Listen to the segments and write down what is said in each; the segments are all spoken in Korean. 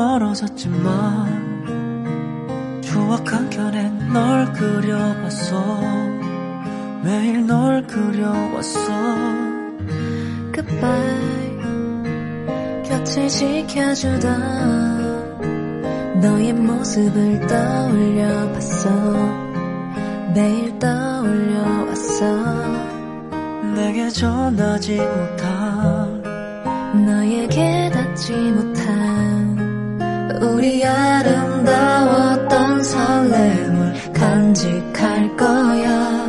멀어졌지만 추억 한켠에 널 그려봤어. 매일 널 그려왔어. Goodbye. 곁을 지켜주던 너의 모습을 떠올려봤어. 매일 떠올려왔어. 내게 전하지 못한 너에게 닿지 못한 우리 아름다웠던 설렘을 간직할 거야.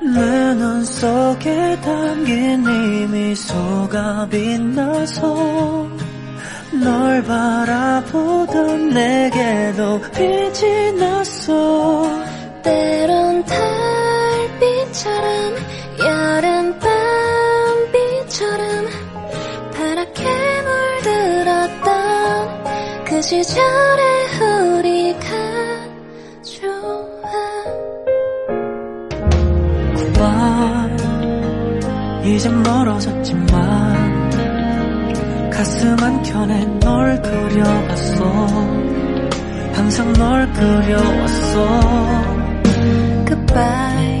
내 눈 속에 담긴 네 미소가 빛나서 널 바라보던 내게도 빛이 났어 그 시절의 우리가 좋아. Goodbye 이젠 멀어졌지만 가슴 한켠에 널 그려봤어. 항상 널 그려왔어. Goodbye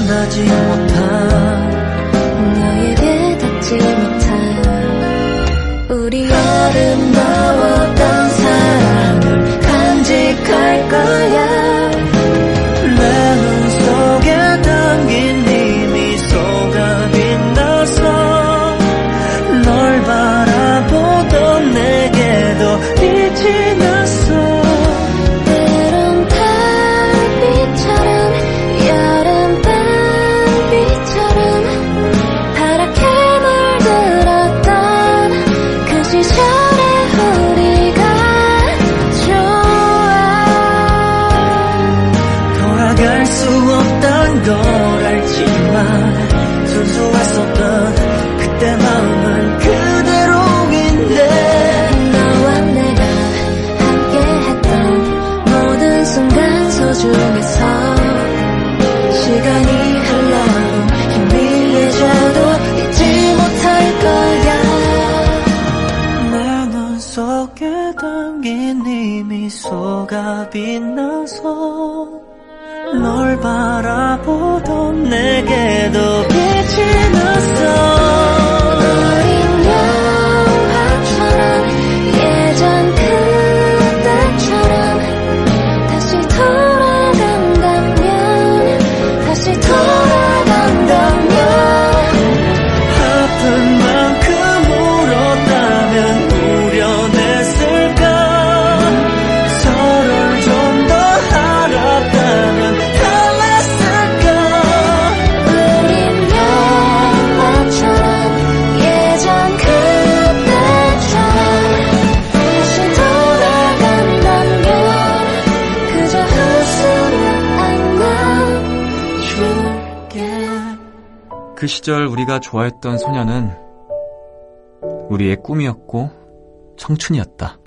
전하지 못한 너에게 닿지 못한 우리 아름다웠던 사랑을 간직할 거야 미소가 빛나서 널 바라보던 내게도 빛이 났 그 시절 우리가 좋아했던 소녀는 우리의 꿈이었고 청춘이었다.